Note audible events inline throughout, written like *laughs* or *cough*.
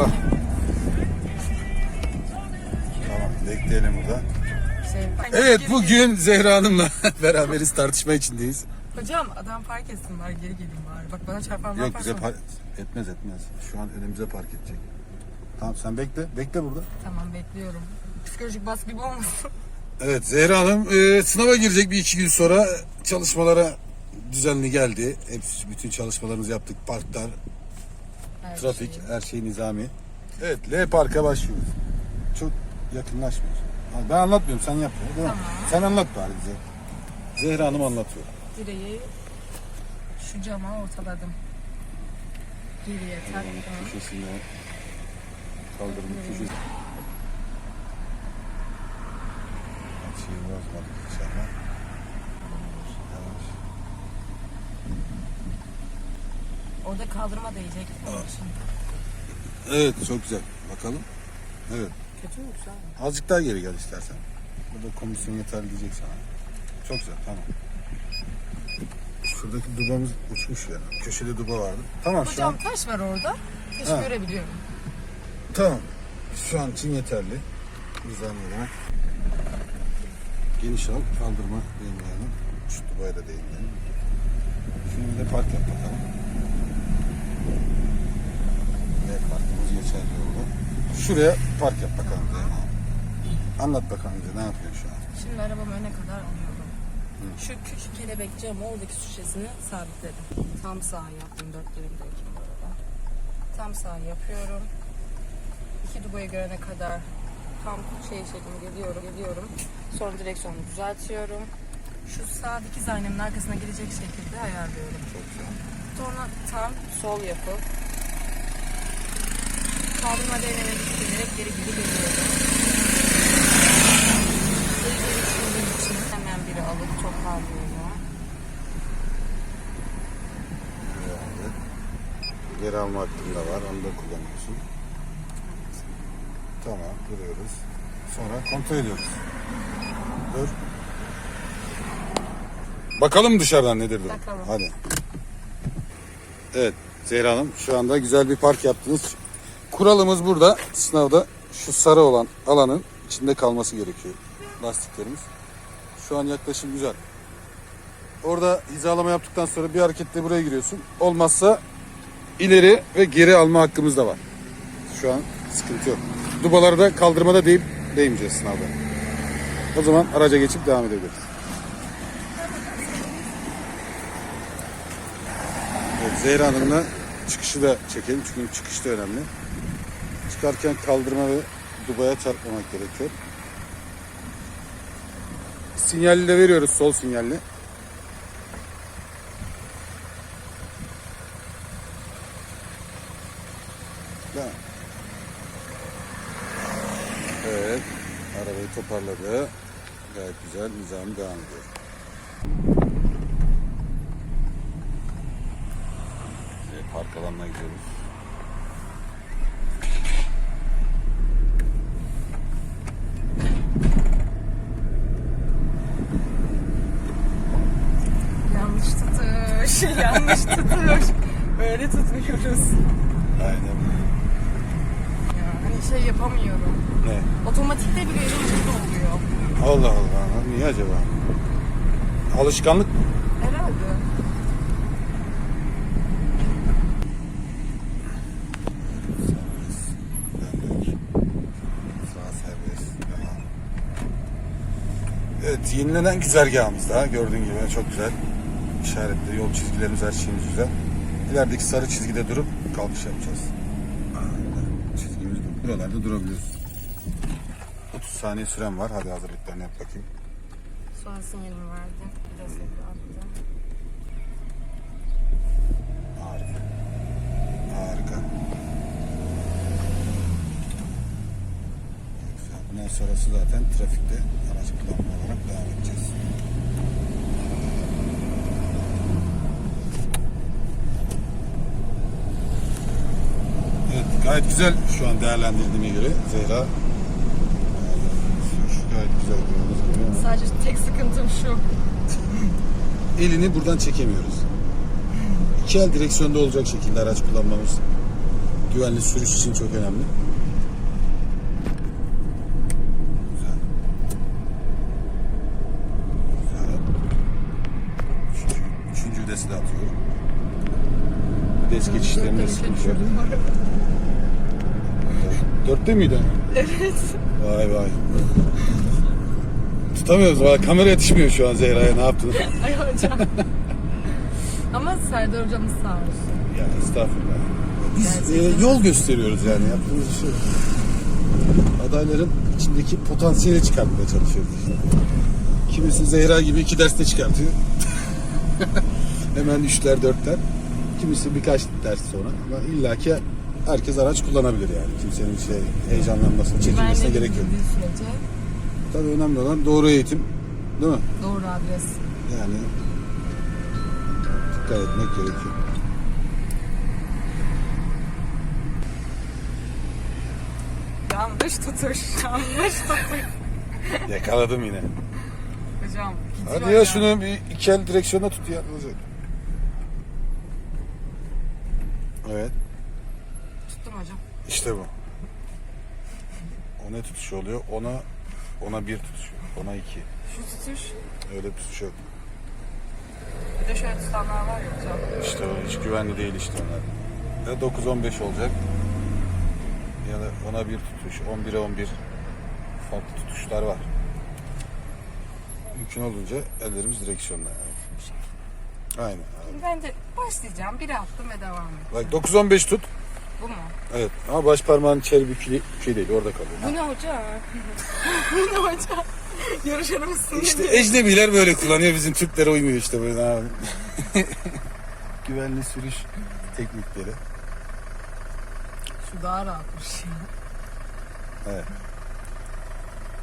abla. Tamam bekleyelim burada. Evet bugün Zehra Hanım'la *laughs* beraberiz tartışma içindeyiz. Hocam adam park etsinler geri geleyim bari. Bak bana çarpanlar Yok bize par- etmez etmez. Şu an önümüze park edecek. Tamam sen bekle. Bekle burada. Tamam bekliyorum. Psikolojik baskı gibi olmasın. Evet Zehra Hanım e, sınava girecek bir iki gün sonra çalışmalara düzenli geldi. Hepsi bütün çalışmalarımızı yaptık. Parklar, her trafik, şey. her şey nizami. Evet L Park'a başlıyoruz. Çok yakınlaşmıyoruz. Ben anlatmıyorum sen yap. ya? Tamam. Sen anlat bari bize. Zehra Hanım anlatıyor. Direği şu cama ortaladım. Geriye taktım. Köşesine kaldırım köşesi. Şeyi bozmadık inşallah. Orada kaldırma değecek. Onun için. Evet çok güzel. Bakalım. Evet. Kötü mü güzel mi? Azıcık daha geri gel istersen. Burada komisyon yeterli diyecek sana. Çok güzel tamam. Şuradaki dubamız uçmuş ya. Köşede duba vardı. Tamam şu an. Hocam taş var orada. Taşı Ha. görebiliyorum. Tamam. Şu an için yeterli. Nizam olarak. Geniş al, kaldırma değmeyelim. Şu dubaya da değmeyelim. Şimdi de park yap bakalım. Parkımız geçerli oldu. Şuraya park yap bakalım. Zeynep. Anlat bakalım bize ne yapıyorsun şu an? Şimdi arabamı öne kadar alıyorum. Şu küçük kelebek camı oradaki şişesini sabitledim. Tam sağ yaptım. Dört dilimdeyken bu arada. Tam sağ yapıyorum. İki dubayı görene kadar tam şey şeklinde geliyorum, geliyorum. Sonra direksiyonu düzeltiyorum. Şu sağ dikiz aynanın arkasına gelecek şekilde ayarlıyorum. Çok güzel. Sonra tam sol yapıp kaldırma değneğine diktirerek geri geri geliyorum. Geri düşündüğüm için hemen biri alıp çok kaldırıyorum. Evet. Geri alma hakkın da var. Onu da kullanıyorsun. Tamam. Duruyoruz. Sonra kontrol ediyoruz. Dur. Bakalım dışarıdan nedir. Bakalım. Hadi. Evet. Zehra Hanım şu anda güzel bir park yaptınız. Kuralımız burada sınavda şu sarı olan alanın içinde kalması gerekiyor. Lastiklerimiz. Şu an yaklaşım güzel. Orada hizalama yaptıktan sonra bir hareketle buraya giriyorsun. Olmazsa ileri ve geri alma hakkımız da var. Şu an sıkıntı yok. Dubaları da kaldırmada deyip değmeyeceğiz sınavda. O zaman araca geçip devam edebiliriz. Zehra Hanım'la çıkışı da çekelim çünkü çıkış da önemli. Çıkarken kaldırma ve dubaya çarpmamak gerekiyor. Sinyali de veriyoruz sol sinyalli. Evet. Arabayı toparladı. Gayet güzel. Nizami devam ediyor. Ve park alanına gidiyoruz. Yanlış tutuş, *laughs* yanlış tutuş. Böyle tutmuyoruz. Aynen. Ya, hani şey yapamıyorum. Ne? Otomatikte bile elim oluyor. Allah Allah. Niye acaba? Alışkanlık mı? Evet yenilenen güzergahımız daha gördüğün gibi çok güzel. İşaretli yol çizgilerimiz her şeyimiz güzel. İlerideki sarı çizgide durup kalkış yapacağız. Çizgimiz bu. Buralarda durabiliyoruz. 30 saniye süren var. Hadi hazırlıklarını yap bakayım. Sonra sinyalimi verdim. Biraz evde attım. Harika. Harika. Bundan sonrası zaten trafikte araç kullanma olarak devam edeceğiz. Evet gayet güzel şu an değerlendirdiğime göre Zehra. Şu gayet güzel gördüğünüz gibi. ama Sadece tek sıkıntım şu. *laughs* Elini buradan çekemiyoruz. İki el direksiyonda olacak şekilde araç kullanmamız güvenli sürüş için çok önemli. Güzel. vitesi de atıyor. Vites geçişlerinde sıkıntı yok. Dörtte miydi? Evet. Vay vay. Tutamıyoruz. Vay, kamera yetişmiyor şu an Zehra'ya. Ne yaptın? *laughs* Ay hocam. Ama Serdar hocamız sağ olsun. Ya estağfurullah. Biz e, yol gösteriyoruz yani yaptığımız şey. Adayların içindeki potansiyeli çıkartmaya çalışıyoruz. Kimisi Zehra gibi iki derste çıkartıyor. *laughs* Hemen üçler dörtler. Kimisi birkaç ders sonra. Ama illaki herkes araç kullanabilir yani. Kimsenin şey heyecanlanmasına, çekinmesine Güvenli gerek yok. bildiği sürece Tabii önemli olan doğru eğitim. Değil mi? doğru adres. Yani dikkat etmek gerekiyor. Yanlış tutuş. Yanlış tutuş. Yakaladım yine. Hocam. gidiyor Hadi ya şunu bir iki el direksiyona tut ya. Ne olacak? Evet. Tuttum hocam. işte bu. O ne tutuşu oluyor? Ona ona bir tutuşu. Ona iki. Şu tutuş. Öyle bir tutuş yok. Bir de şöyle tutanlar var ya hocam. İşte o hiç güvenli değil işte onlar. Ya 9-15 olacak. Ya da ona bir tutuş. 11'e 11 farklı tutuşlar var. Mümkün olunca ellerimiz direksiyonda. Yani. Aynen. Ben de başlayacağım. Biri attım ve devam et. Bak 9-15 tut. Bu mu? Evet ama baş parmağın içeri bükülü, bükülü değil orada kalıyor. Bu ne hocam? *laughs* Bu ne hocam? Yarışır mısın? İşte ecnebiler böyle kullanıyor bizim Türklere uymuyor işte böyle abi. *laughs* Güvenli sürüş teknikleri. Şu daha rahatmış ya.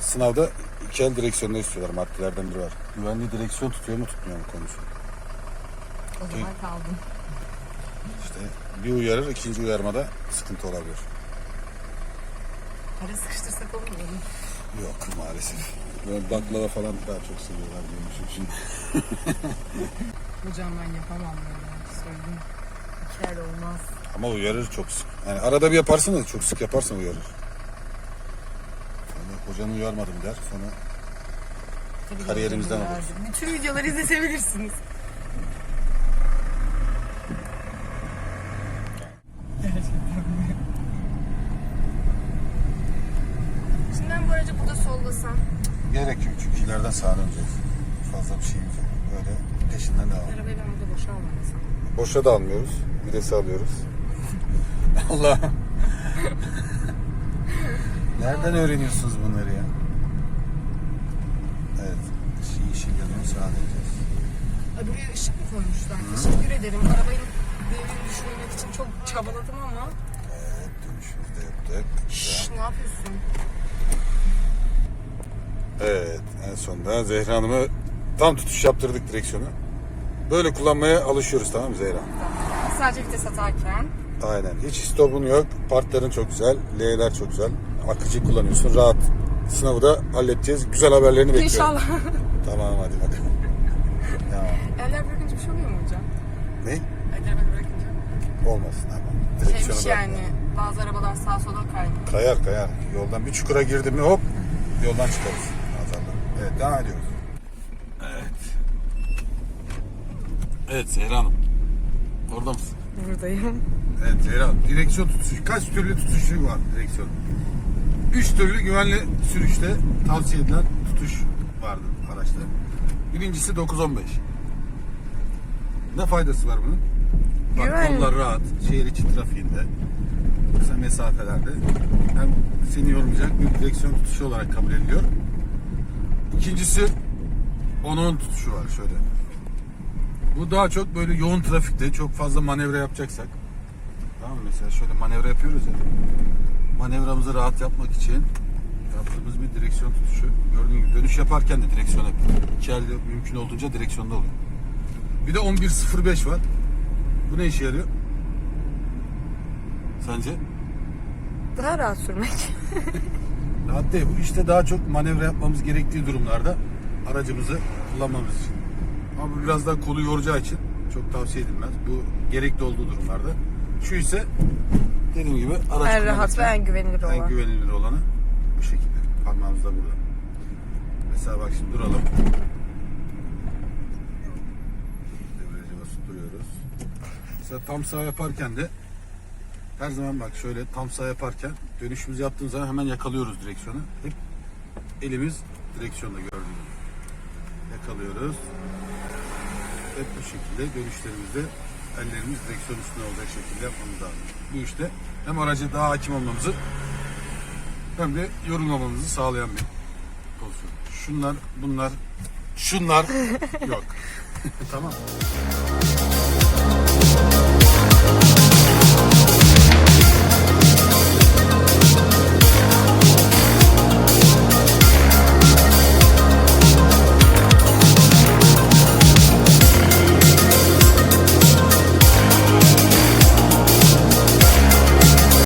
Sınavda iki el direksiyonda istiyorlar maddelerden biri var. Güvenli direksiyon tutuyor mu tutmuyor mu konusu. O zaman kaldım. İşte bir uyarır ikinci uyarmada sıkıntı olabilir. Para sıkıştırsak olur mu? Yok maalesef. Böyle baklava falan daha çok seviyorlar diyormuşum şimdi. *laughs* Hocam ben yapamam böyle. Söyleyeyim. İki el olmaz. Ama uyarır çok sık. Yani arada bir yaparsın da çok sık yaparsan uyarır. Yani hocanı uyarmadım der sonra Tabii Kariyerimizden verdim. Bütün videoları izletebilirsiniz. Aracı burada sollasam. gerek yok çünkü ileriden sağa döneceğiz. Fazla bir şeyimiz yok. Böyle peşinden devam. Arabayı ben burada boşa almamasam. Boşa da almıyoruz. Videsi alıyoruz. *laughs* Allah. Nereden öğreniyorsunuz bunları ya? Evet. Yeşil, yeşil yanıyor sağa döneceğiz. Ay buraya ışık mı koymuşlar? Teşekkür ederim. Arabayı devrini düşünmek için çok çabaladım ama. Evet dönüşümüzü de yaptık. Şşş ne yapıyorsun? Evet en sonunda Zehra Hanım'a tam tutuş yaptırdık direksiyonu. Böyle kullanmaya alışıyoruz tamam mı Zehra? Sadece vites atarken. Aynen. Hiç stopun yok. Partların çok güzel. L'ler çok güzel. Akıcı kullanıyorsun. Rahat. Sınavı da halledeceğiz. Güzel haberlerini bekliyorum. İnşallah. *laughs* Tamam hadi bakalım. tamam. Eller bırakınca bir şey oluyor mu hocam? Ne? Eller bırakınca. Olmaz. Tamam. Şeymiş yani. Bazı arabalar sağa sola kaynıyor. Kayar kayar. Yoldan bir çukura girdim mi hop yoldan çıkarız. Evet devam ediyoruz. Evet. Evet Zehra Hanım. Orada mısın? Buradayım. Evet Zehra Hanım. Direksiyon tutuşu. Kaç türlü tutuşu var direksiyon? Üç türlü güvenli sürüşte tavsiye edilen tutuş vardı araçta. Birincisi 9-15. Ne faydası var bunun? Bak Güvenli. yollar rahat, şehir içi trafiğinde, kısa mesafelerde hem seni yormayacak bir direksiyon tutuşu olarak kabul ediliyor. İkincisi 10-10 tutuşu var şöyle. Bu daha çok böyle yoğun trafikte çok fazla manevra yapacaksak. Tamam mı? Mesela şöyle manevra yapıyoruz ya. Manevramızı rahat yapmak için yaptığımız bir direksiyon tutuşu. Gördüğün gibi dönüş yaparken de direksiyon yapıyor. İki elde mümkün olduğunca direksiyonda oluyor. Bir de 11.05 var. Bu ne işe yarıyor? Sence? Daha rahat sürmek. *laughs* Değil. Bu işte daha çok manevra yapmamız gerektiği durumlarda aracımızı kullanmamız için. Ama bu biraz daha kolu yoracağı için çok tavsiye edilmez. Bu gerekli olduğu durumlarda. Şu ise dediğim gibi araç en rahat ve en güvenilir olan. en güvenilir olanı bu şekilde. Parmağımız da burada. Mesela bak şimdi duralım. Debriyaja basın. yapıyoruz. Mesela tam sağ yaparken de her zaman bak şöyle tam sağ yaparken dönüşümüzü yaptığımız zaman hemen yakalıyoruz direksiyonu. Hep elimiz direksiyonda gördüğünüz gibi. Yakalıyoruz. Hep bu şekilde dönüşlerimizde ellerimiz direksiyon üstünde olacak şekilde yapmamız lazım. Bu işte hem araca daha hakim olmamızı hem de yorulmamamızı sağlayan bir pozisyon. Şunlar, bunlar, şunlar *laughs* yok. *laughs* tamam.